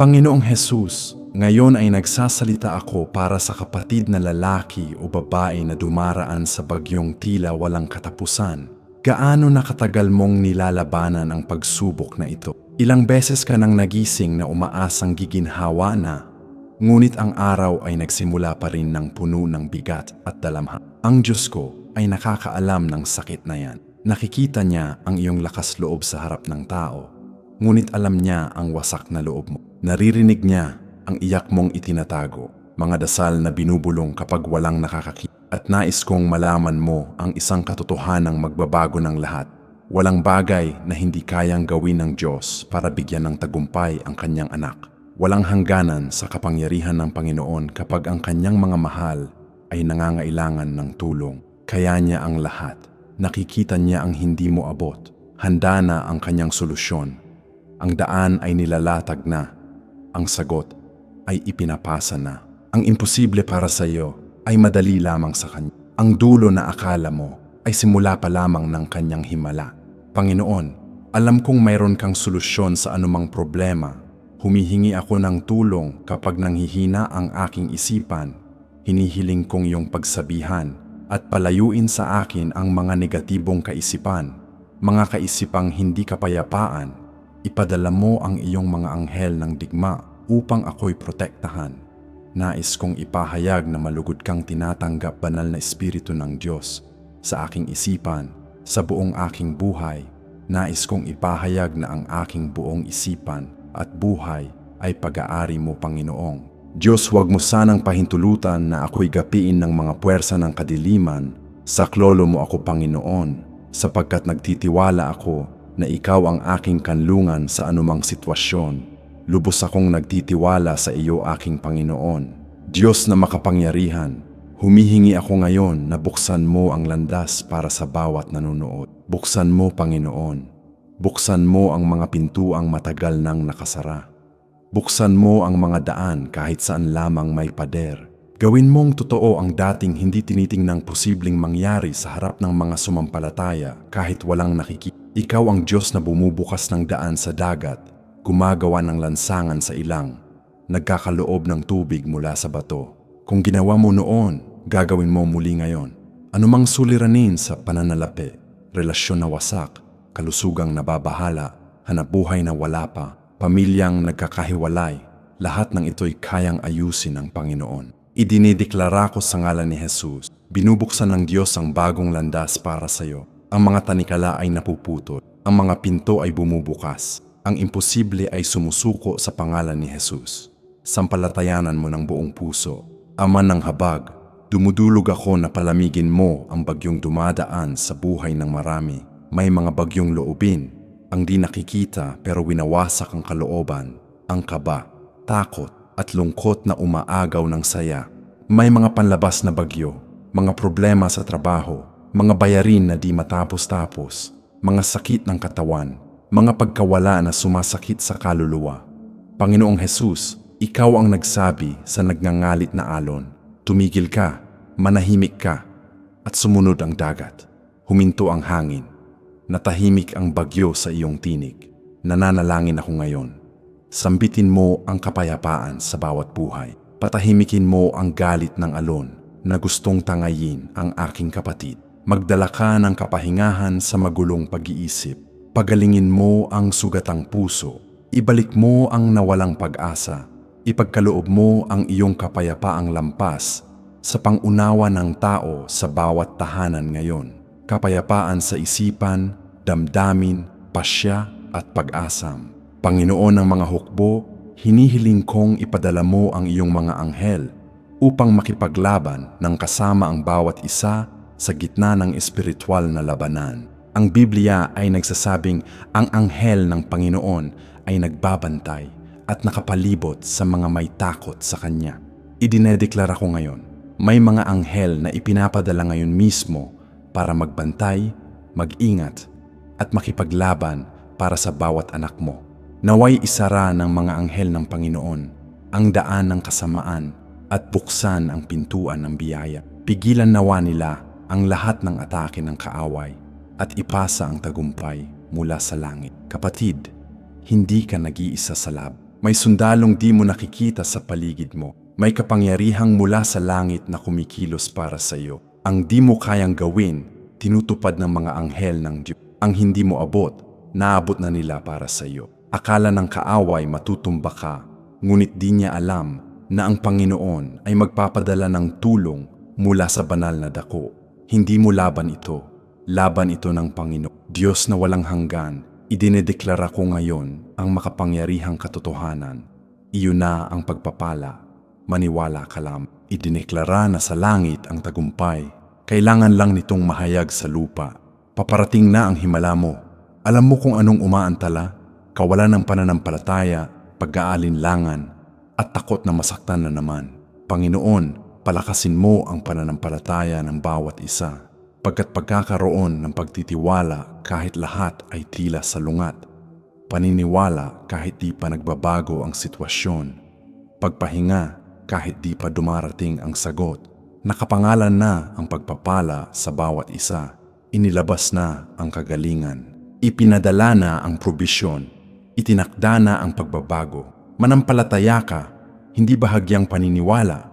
Panginoong Jesus, ngayon ay nagsasalita ako para sa kapatid na lalaki o babae na dumaraan sa bagyong tila walang katapusan. Gaano nakatagal mong nilalabanan ang pagsubok na ito? Ilang beses ka nang nagising na umaasang giginhawa na, ngunit ang araw ay nagsimula pa rin ng puno ng bigat at dalamha. Ang Diyos ko ay nakakaalam ng sakit na yan. Nakikita niya ang iyong lakas loob sa harap ng tao, ngunit alam niya ang wasak na loob mo. Naririnig niya ang iyak mong itinatago, mga dasal na binubulong kapag walang nakakakita. At nais kong malaman mo ang isang katotohanang magbabago ng lahat. Walang bagay na hindi kayang gawin ng Diyos para bigyan ng tagumpay ang kanyang anak. Walang hangganan sa kapangyarihan ng Panginoon kapag ang kanyang mga mahal ay nangangailangan ng tulong. Kaya niya ang lahat. Nakikita niya ang hindi mo abot. Handa na ang kanyang solusyon. Ang daan ay nilalatag na. Ang sagot ay ipinapasa na. Ang imposible para sa iyo ay madali lamang sa Kanya. Ang dulo na akala mo ay simula pa lamang ng Kanyang himala. Panginoon, alam kong mayroon kang solusyon sa anumang problema. Humihingi ako ng tulong kapag nanghihina ang aking isipan. Hinihiling kong iyong pagsabihan at palayuin sa akin ang mga negatibong kaisipan, mga kaisipang hindi kapayapaan. Ipadala mo ang iyong mga anghel ng digma upang ako'y protektahan. Nais kong ipahayag na malugod kang tinatanggap banal na Espiritu ng Diyos sa aking isipan, sa buong aking buhay. Nais kong ipahayag na ang aking buong isipan at buhay ay pag-aari mo, Panginoong. Diyos, huwag mo sanang pahintulutan na ako'y gapiin ng mga puwersa ng kadiliman. Saklolo mo ako, Panginoon, sapagkat nagtitiwala ako na ikaw ang aking kanlungan sa anumang sitwasyon. Lubos akong nagtitiwala sa iyo aking Panginoon. Diyos na makapangyarihan, humihingi ako ngayon na buksan mo ang landas para sa bawat nanonood. Buksan mo, Panginoon. Buksan mo ang mga pintuang matagal nang nakasara. Buksan mo ang mga daan kahit saan lamang may pader. Gawin mong totoo ang dating hindi tinitingnang posibleng mangyari sa harap ng mga sumampalataya kahit walang nakikita. Ikaw ang Diyos na bumubukas ng daan sa dagat, gumagawa ng lansangan sa ilang, nagkakaloob ng tubig mula sa bato. Kung ginawa mo noon, gagawin mo muli ngayon. Anumang suliranin sa pananalapi, relasyon na wasak, kalusugang nababahala, hanabuhay na wala pa, pamilyang nagkakahiwalay, lahat ng ito'y kayang ayusin ng Panginoon. Idinideklara ko sa ngalan ni Jesus, binubuksan ng Diyos ang bagong landas para sa iyo. Ang mga tanikala ay napuputol, ang mga pinto ay bumubukas, ang imposible ay sumusuko sa pangalan ni Jesus. Sampalatayanan mo ng buong puso. Ama ng habag, dumudulog ako na palamigin mo ang bagyong dumadaan sa buhay ng marami. May mga bagyong loobin, ang di nakikita pero winawasak ang kalooban, ang kaba, takot at lungkot na umaagaw ng saya. May mga panlabas na bagyo, mga problema sa trabaho, mga bayarin na di matapos-tapos, mga sakit ng katawan, mga pagkawala na sumasakit sa kaluluwa. Panginoong Jesus, ikaw ang nagsabi sa nagngangalit na alon, tumigil ka, manahimik ka, at sumunod ang dagat. Huminto ang hangin. Natahimik ang bagyo sa iyong tinig. Nananalangin ako ngayon. Sambitin mo ang kapayapaan sa bawat buhay. Patahimikin mo ang galit ng alon na gustong tangayin ang aking kapatid. Magdala ka ng kapahingahan sa magulong pag-iisip. Pagalingin mo ang sugatang puso. Ibalik mo ang nawalang pag-asa. Ipagkaloob mo ang iyong kapayapaang lampas sa pangunawa ng tao sa bawat tahanan ngayon. Kapayapaan sa isipan, damdamin, pasya at pag-asam. Panginoon ng mga hukbo, hinihiling kong ipadala mo ang iyong mga anghel upang makipaglaban ng kasama ang bawat isa sa gitna ng espiritual na labanan. Ang Biblia ay nagsasabing ang anghel ng Panginoon ay nagbabantay at nakapalibot sa mga may takot sa Kanya. Idinedeklara ko ngayon, may mga anghel na ipinapadala ngayon mismo para magbantay, mag-ingat at makipaglaban para sa bawat anak mo. Naway isara ng mga anghel ng Panginoon ang daan ng kasamaan at buksan ang pintuan ng biyaya. Pigilan nawa nila ang lahat ng atake ng kaaway at ipasa ang tagumpay mula sa langit. Kapatid, hindi ka nag-iisa sa lab. May sundalong di mo nakikita sa paligid mo. May kapangyarihang mula sa langit na kumikilos para sa iyo. Ang di mo kayang gawin, tinutupad ng mga anghel ng Diyos. Ang hindi mo abot, naabot na nila para sa iyo. Akala ng kaaway matutumba ka, ngunit di niya alam na ang Panginoon ay magpapadala ng tulong mula sa banal na dako. Hindi mo laban ito, laban ito ng Panginoon. Diyos na walang hanggan, idinedeklara ko ngayon ang makapangyarihang katotohanan. Iyon na ang pagpapala. Maniwala ka lam. Idineklara na sa langit ang tagumpay. Kailangan lang nitong mahayag sa lupa. Paparating na ang himala mo. Alam mo kung anong umaantala? Kawalan ng pananampalataya, pag-aalinlangan, at takot na masaktan na naman. Panginoon, palakasin mo ang pananampalataya ng bawat isa. Pagkat pagkakaroon ng pagtitiwala kahit lahat ay tila salungat. Paniniwala kahit di pa nagbabago ang sitwasyon. Pagpahinga kahit di pa dumarating ang sagot. Nakapangalan na ang pagpapala sa bawat isa. Inilabas na ang kagalingan. Ipinadala na ang probisyon. Itinakda na ang pagbabago. Manampalataya ka, hindi bahagyang paniniwala,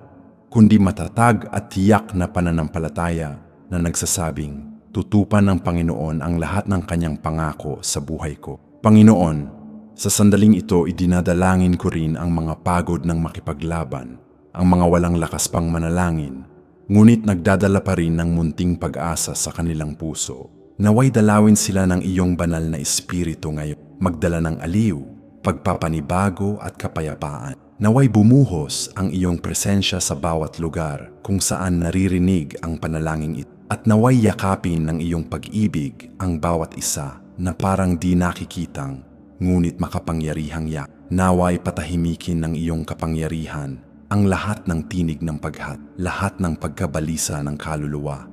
kundi matatag at tiyak na pananampalataya na nagsasabing, tutupan ng Panginoon ang lahat ng kanyang pangako sa buhay ko. Panginoon, sa sandaling ito idinadalangin ko rin ang mga pagod ng makipaglaban, ang mga walang lakas pang manalangin, ngunit nagdadala pa rin ng munting pag-asa sa kanilang puso. Naway dalawin sila ng iyong banal na espiritu ngayon, magdala ng aliw, pagpapanibago at kapayapaan. Naway bumuhos ang iyong presensya sa bawat lugar kung saan naririnig ang panalangin ito. At naway yakapin ng iyong pag-ibig ang bawat isa na parang di nakikitang ngunit makapangyarihang yak. Naway patahimikin ng iyong kapangyarihan ang lahat ng tinig ng paghat, lahat ng pagkabalisa ng kaluluwa.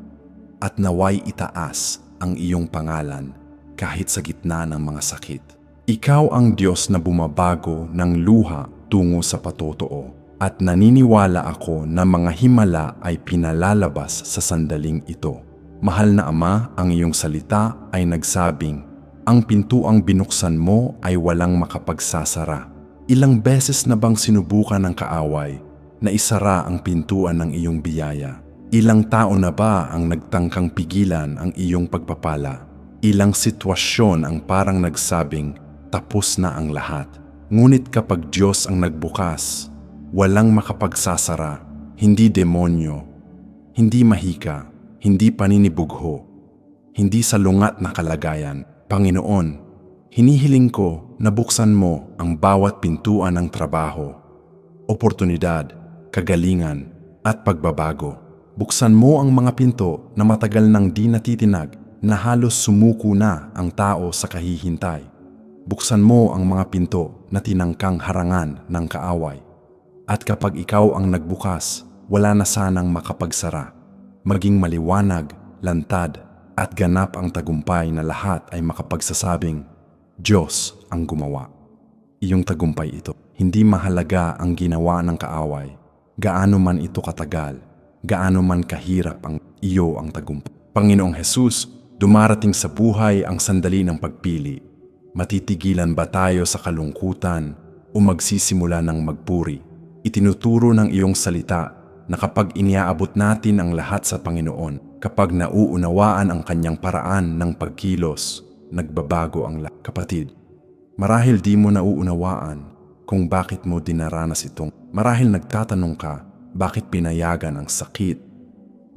At naway itaas ang iyong pangalan kahit sa gitna ng mga sakit. Ikaw ang Diyos na bumabago ng luha tungo sa patotoo at naniniwala ako na mga himala ay pinalalabas sa sandaling ito. Mahal na Ama, ang iyong salita ay nagsabing, ang pintuang binuksan mo ay walang makapagsasara. Ilang beses na bang sinubukan ng kaaway na isara ang pintuan ng iyong biyaya? Ilang tao na ba ang nagtangkang pigilan ang iyong pagpapala? Ilang sitwasyon ang parang nagsabing, tapos na ang lahat. Ngunit kapag Diyos ang nagbukas, walang makapagsasara, hindi demonyo, hindi mahika, hindi paninibugho, hindi salungat na kalagayan. Panginoon, hinihiling ko na buksan mo ang bawat pintuan ng trabaho, oportunidad, kagalingan, at pagbabago. Buksan mo ang mga pinto na matagal nang di natitinag na halos sumuko na ang tao sa kahihintay. Buksan mo ang mga pinto na tinangkang harangan ng kaaway. At kapag ikaw ang nagbukas, wala na sanang makapagsara. Maging maliwanag, lantad, at ganap ang tagumpay na lahat ay makapagsasabing, Diyos ang gumawa. Iyong tagumpay ito. Hindi mahalaga ang ginawa ng kaaway. Gaano man ito katagal, gaano man kahirap ang iyo ang tagumpay. Panginoong Hesus, dumarating sa buhay ang sandali ng pagpili. Matitigilan ba tayo sa kalungkutan o magsisimula ng magpuri? Itinuturo ng iyong salita na kapag iniaabot natin ang lahat sa Panginoon, kapag nauunawaan ang kanyang paraan ng pagkilos, nagbabago ang lahat. Kapatid, marahil di mo nauunawaan kung bakit mo dinaranas itong. Marahil nagtatanong ka bakit pinayagan ang sakit,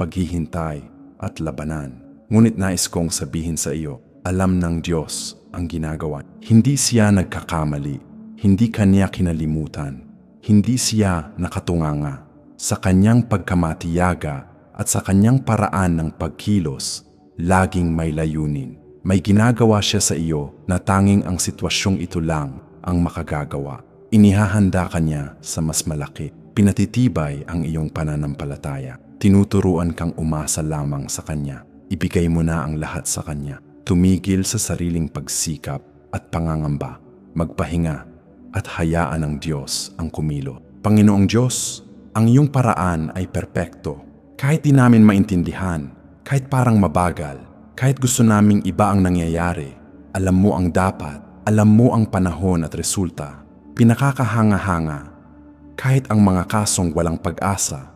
paghihintay at labanan. Ngunit nais kong sabihin sa iyo, alam ng Diyos ang ginagawa. Hindi siya nagkakamali, hindi kanya kinalimutan, hindi siya nakatunganga. Sa kanyang pagkamatiyaga at sa kanyang paraan ng pagkilos, laging may layunin. May ginagawa siya sa iyo na tanging ang sitwasyong ito lang ang makagagawa. Inihahanda ka niya sa mas malaki. Pinatitibay ang iyong pananampalataya. Tinuturuan kang umasa lamang sa Kanya. Ibigay mo na ang lahat sa Kanya. Tumigil sa sariling pagsikap at pangangamba. Magpahinga at hayaan ng Diyos ang kumilo. Panginoong Diyos, ang iyong paraan ay perpekto. Kahit di namin maintindihan, kahit parang mabagal, kahit gusto naming iba ang nangyayari, alam mo ang dapat, alam mo ang panahon at resulta. Pinakakahanga-hanga. Kahit ang mga kasong walang pag-asa,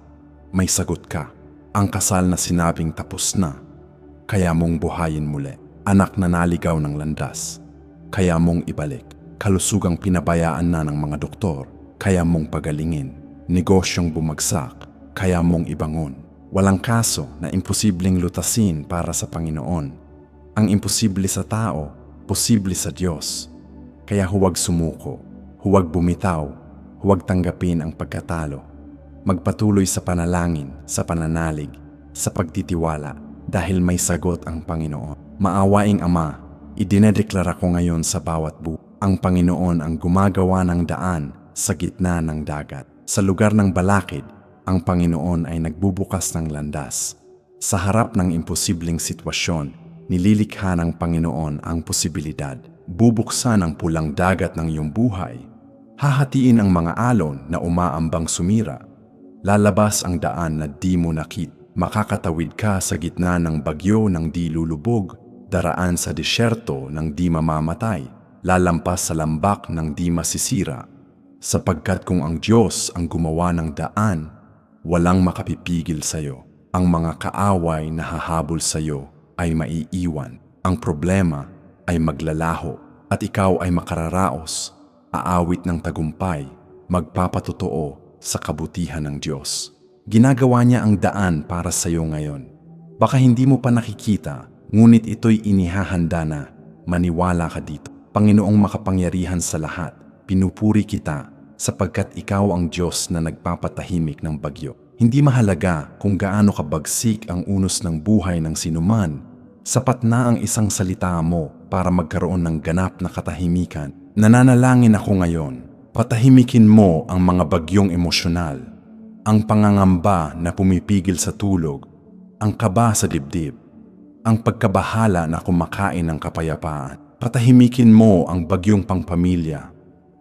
may sagot ka. Ang kasal na sinabing tapos na, kaya mong buhayin muli. Anak na naligaw ng landas, kaya mong ibalik. Kalusugang pinabayaan na ng mga doktor, kaya mong pagalingin. Negosyong bumagsak, kaya mong ibangon. Walang kaso na imposibleng lutasin para sa Panginoon. Ang imposible sa tao, posible sa Diyos. Kaya huwag sumuko, huwag bumitaw, huwag tanggapin ang pagkatalo. Magpatuloy sa panalangin, sa pananalig, sa pagtitiwala dahil may sagot ang Panginoon. Maawaing Ama, idinedeklara ko ngayon sa bawat bu. Ang Panginoon ang gumagawa ng daan sa gitna ng dagat. Sa lugar ng balakid, ang Panginoon ay nagbubukas ng landas. Sa harap ng imposibleng sitwasyon, nililikha ng Panginoon ang posibilidad. Bubuksan ang pulang dagat ng iyong buhay. Hahatiin ang mga alon na umaambang sumira. Lalabas ang daan na di mo nakit. Makakatawid ka sa gitna ng bagyo ng di lulubog, daraan sa disyerto ng di mamamatay, lalampas sa lambak ng di masisira. Sapagkat kung ang Diyos ang gumawa ng daan, walang makapipigil sa iyo. Ang mga kaaway na hahabol sa iyo ay maiiwan. Ang problema ay maglalaho at ikaw ay makararaos, aawit ng tagumpay, magpapatotoo sa kabutihan ng Diyos. Ginagawa niya ang daan para sa iyo ngayon. Baka hindi mo pa nakikita, ngunit ito'y inihahanda na. Maniwala ka dito. Panginoong makapangyarihan sa lahat, pinupuri kita sapagkat ikaw ang Diyos na nagpapatahimik ng bagyo. Hindi mahalaga kung gaano kabagsik ang unos ng buhay ng sinuman, sapat na ang isang salita mo para magkaroon ng ganap na katahimikan. Nananalangin ako ngayon, patahimikin mo ang mga bagyong emosyonal, ang pangangamba na pumipigil sa tulog, ang kaba sa dibdib, ang pagkabahala na kumakain ng kapayapaan. Patahimikin mo ang bagyong pangpamilya,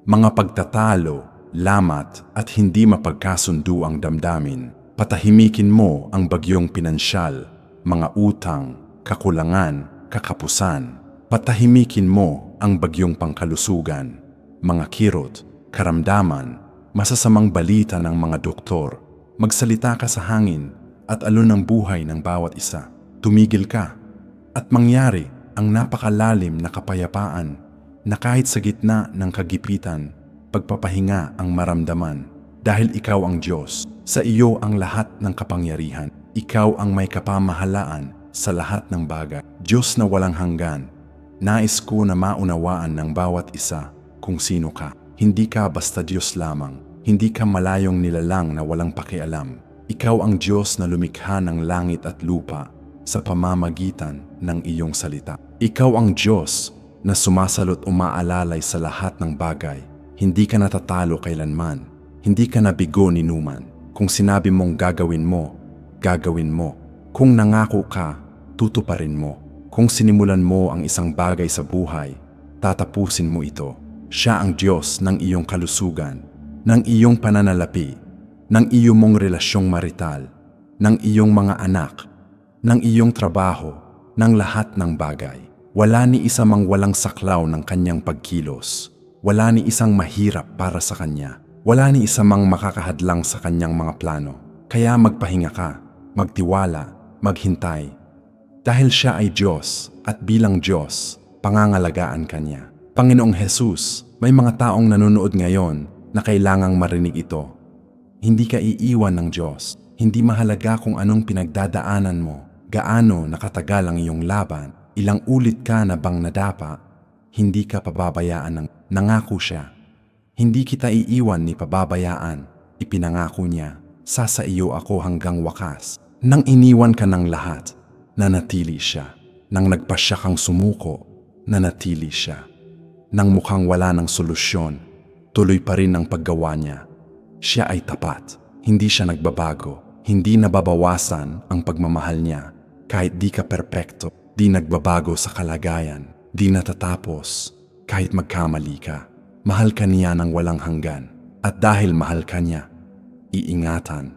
mga pagtatalo, lamat at hindi mapagkasundo ang damdamin. Patahimikin mo ang bagyong pinansyal, mga utang, kakulangan, kakapusan. Patahimikin mo ang bagyong pangkalusugan, mga kirot, karamdaman, masasamang balita ng mga doktor. Magsalita ka sa hangin at alon ng buhay ng bawat isa. Tumigil ka at mangyari ang napakalalim na kapayapaan na kahit sa gitna ng kagipitan, pagpapahinga ang maramdaman. Dahil ikaw ang Diyos, sa iyo ang lahat ng kapangyarihan. Ikaw ang may kapamahalaan sa lahat ng bagay. Diyos na walang hanggan, nais ko na maunawaan ng bawat isa kung sino ka. Hindi ka basta Diyos lamang. Hindi ka malayong nilalang na walang pakialam. Ikaw ang Diyos na lumikha ng langit at lupa sa pamamagitan ng iyong salita. Ikaw ang Diyos na sumasalot umaalalay sa lahat ng bagay. Hindi ka natatalo kailanman. Hindi ka nabigo ni Numan. Kung sinabi mong gagawin mo, gagawin mo. Kung nangako ka, tutuparin mo. Kung sinimulan mo ang isang bagay sa buhay, tatapusin mo ito. Siya ang Diyos ng iyong kalusugan, ng iyong pananalapi, ng iyong mong relasyong marital, ng iyong mga anak, ng iyong trabaho, ng lahat ng bagay. Wala ni isa mang walang saklaw ng kanyang pagkilos. Wala ni isang mahirap para sa kanya. Wala ni isa mang makakahadlang sa kanyang mga plano. Kaya magpahinga ka, magtiwala, maghintay. Dahil siya ay Diyos at bilang Diyos, pangangalagaan kanya. Panginoong Jesus, may mga taong nanonood ngayon na kailangang marinig ito. Hindi ka iiwan ng Diyos. Hindi mahalaga kung anong pinagdadaanan mo, gaano nakatagal ang iyong laban, ilang ulit ka na bang nadapa, hindi ka pababayaan ng nangako siya. Hindi kita iiwan ni pababayaan, ipinangako niya, sasa iyo ako hanggang wakas. Nang iniwan ka ng lahat, nanatili siya. Nang nagpasya kang sumuko, nanatili siya. Nang mukhang wala ng solusyon, tuloy pa rin ang paggawa niya. Siya ay tapat, hindi siya nagbabago, hindi nababawasan ang pagmamahal niya. Kahit di ka perpekto, di nagbabago sa kalagayan, di natatapos, kahit magkamali ka. Mahal ka niya ng walang hanggan. At dahil mahal ka niya, iingatan,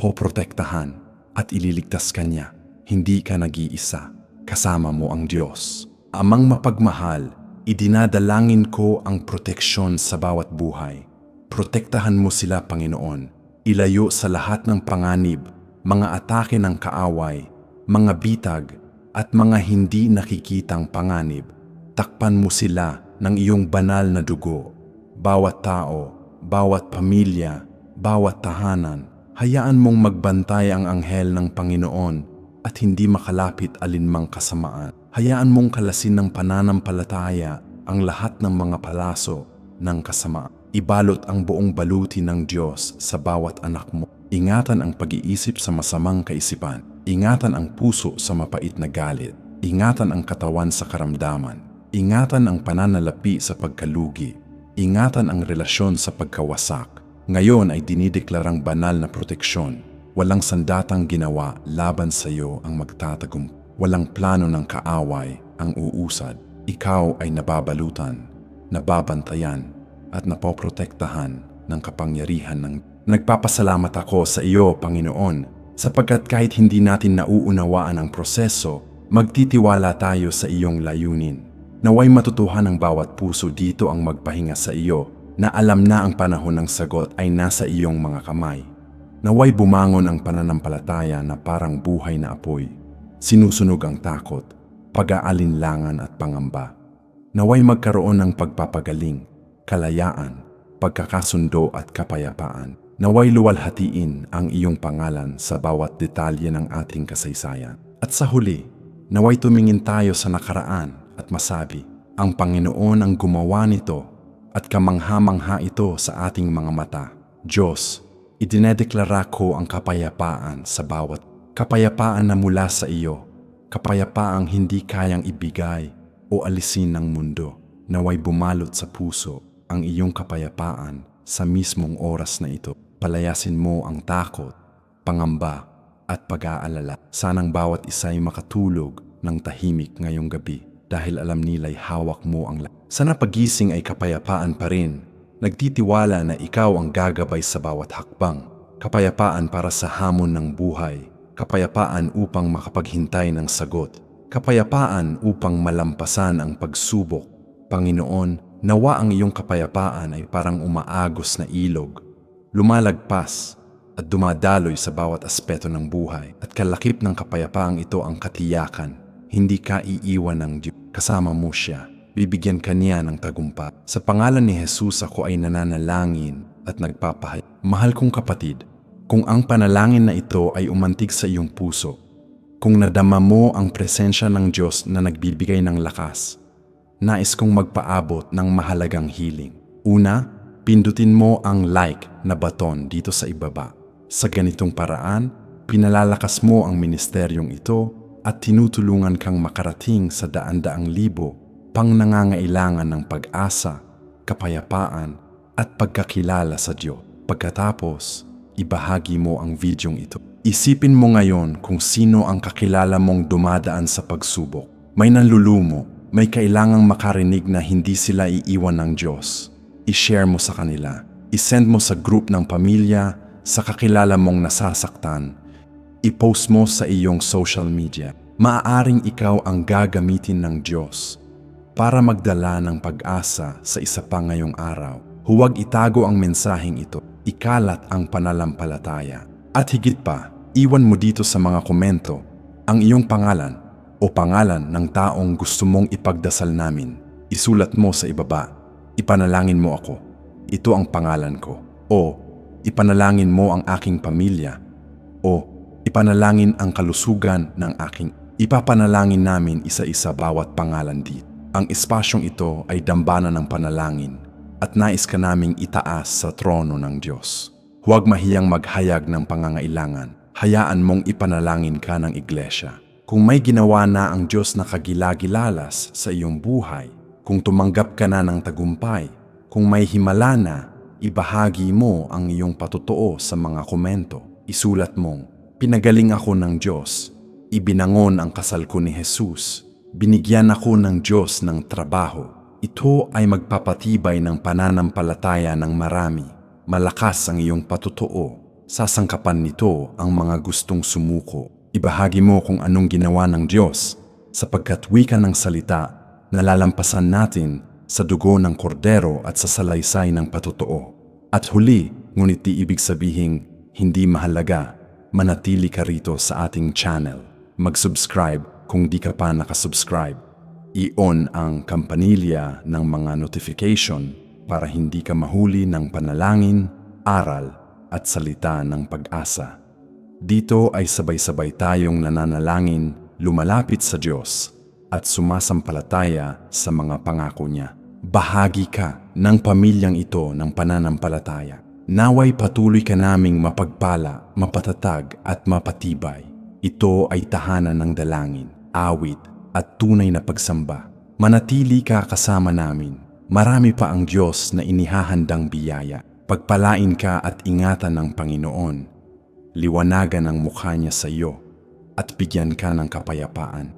poprotektahan at ililigtas ka niya. Hindi ka nag-iisa, kasama mo ang Diyos. Amang mapagmahal, idinadalangin ko ang proteksyon sa bawat buhay. Protektahan mo sila, Panginoon. Ilayo sa lahat ng panganib, mga atake ng kaaway, mga bitag, at mga hindi nakikitang panganib. Takpan mo sila ng iyong banal na dugo. Bawat tao, bawat pamilya, bawat tahanan, hayaan mong magbantay ang anghel ng Panginoon at hindi makalapit alinmang kasamaan. Hayaan mong kalasin ng pananampalataya ang lahat ng mga palaso ng kasamaan. Ibalot ang buong baluti ng Diyos sa bawat anak mo. Ingatan ang pag-iisip sa masamang kaisipan. Ingatan ang puso sa mapait na galit. Ingatan ang katawan sa karamdaman. Ingatan ang pananalapi sa pagkalugi. Ingatan ang relasyon sa pagkawasak. Ngayon ay dinideklarang banal na proteksyon. Walang sandatang ginawa laban sa iyo ang magtatagum. Walang plano ng kaaway ang uusad. Ikaw ay nababalutan, nababantayan, at napoprotektahan ng kapangyarihan ng Nagpapasalamat ako sa iyo, Panginoon, sapagkat kahit hindi natin nauunawaan ang proseso, magtitiwala tayo sa iyong layunin. Naway matutuhan ng bawat puso dito ang magpahinga sa iyo na alam na ang panahon ng sagot ay nasa iyong mga kamay. Naway bumangon ang pananampalataya na parang buhay na apoy. Sinusunog ang takot, pag-aalinlangan at pangamba. Naway magkaroon ng pagpapagaling, kalayaan, pagkakasundo at kapayapaan. Naway luwalhatiin ang iyong pangalan sa bawat detalye ng ating kasaysayan. At sa huli, naway tumingin tayo sa nakaraan at masabi, ang Panginoon ang gumawa nito at kamangha-mangha ito sa ating mga mata. Diyos, idinedeklara ko ang kapayapaan sa bawat kapayapaan na mula sa iyo, kapayapaang hindi kayang ibigay o alisin ng mundo, naway bumalot sa puso ang iyong kapayapaan sa mismong oras na ito. Palayasin mo ang takot, pangamba, at pag-aalala. Sanang bawat isa ay makatulog ng tahimik ngayong gabi dahil alam nila'y hawak mo ang lahat. Sana pagising ay kapayapaan pa rin. Nagtitiwala na ikaw ang gagabay sa bawat hakbang. Kapayapaan para sa hamon ng buhay. Kapayapaan upang makapaghintay ng sagot. Kapayapaan upang malampasan ang pagsubok. Panginoon, nawa ang iyong kapayapaan ay parang umaagos na ilog lumalagpas at dumadaloy sa bawat aspeto ng buhay at kalakip ng kapayapaang ito ang katiyakan. Hindi ka iiwan ng Diyos. Kasama mo siya. Bibigyan ka niya ng tagumpay. Sa pangalan ni Jesus ako ay nananalangin at nagpapahal. Mahal kong kapatid, kung ang panalangin na ito ay umantig sa iyong puso, kung nadama mo ang presensya ng Diyos na nagbibigay ng lakas, nais kong magpaabot ng mahalagang healing. Una, pindutin mo ang like na baton dito sa ibaba. Sa ganitong paraan, pinalalakas mo ang ministeryong ito at tinutulungan kang makarating sa daan-daang libo pang nangangailangan ng pag-asa, kapayapaan at pagkakilala sa Diyos. Pagkatapos, ibahagi mo ang videong ito. Isipin mo ngayon kung sino ang kakilala mong dumadaan sa pagsubok. May nanlulumo, may kailangang makarinig na hindi sila iiwan ng Diyos. I-share mo sa kanila. I-send mo sa group ng pamilya, sa kakilala mong nasasaktan. I-post mo sa iyong social media. Maaaring ikaw ang gagamitin ng Diyos para magdala ng pag-asa sa isa pa ngayong araw. Huwag itago ang mensaheng ito. Ikalat ang panalampalataya. At higit pa, iwan mo dito sa mga komento ang iyong pangalan o pangalan ng taong gusto mong ipagdasal namin. Isulat mo sa ibaba. Ipanalangin mo ako. Ito ang pangalan ko. O ipanalangin mo ang aking pamilya. O ipanalangin ang kalusugan ng aking. Ipapanalangin namin isa-isa bawat pangalan dito. Ang espasyong ito ay dambana ng panalangin at nais ka naming itaas sa trono ng Diyos. Huwag mahiyang maghayag ng pangangailangan. Hayaan mong ipanalangin ka ng iglesia. Kung may ginawa na ang Diyos na kagilagilalas sa iyong buhay, kung tumanggap ka na ng tagumpay, kung may himala na, ibahagi mo ang iyong patotoo sa mga komento. Isulat mong, pinagaling ako ng Diyos, ibinangon ang kasal ko ni Jesus, binigyan ako ng Diyos ng trabaho. Ito ay magpapatibay ng pananampalataya ng marami. Malakas ang iyong patotoo. Sasangkapan nito ang mga gustong sumuko. Ibahagi mo kung anong ginawa ng Diyos sapagkat wika ng salita, nalalampasan natin sa dugo ng kordero at sa salaysay ng patutuo. At huli, ngunit di ibig sabihing hindi mahalaga, manatili ka rito sa ating channel. Mag-subscribe kung di ka pa nakasubscribe. I-on ang kampanilya ng mga notification para hindi ka mahuli ng panalangin, aral at salita ng pag-asa. Dito ay sabay-sabay tayong nananalangin, lumalapit sa Diyos at sumasampalataya sa mga pangako niya. Bahagi ka ng pamilyang ito ng pananampalataya. Naway patuloy ka naming mapagpala, mapatatag at mapatibay. Ito ay tahanan ng dalangin, awit at tunay na pagsamba. Manatili ka kasama namin. Marami pa ang Diyos na inihahandang biyaya. Pagpalain ka at ingatan ng Panginoon. Liwanagan ang mukha niya sa iyo at bigyan ka ng kapayapaan.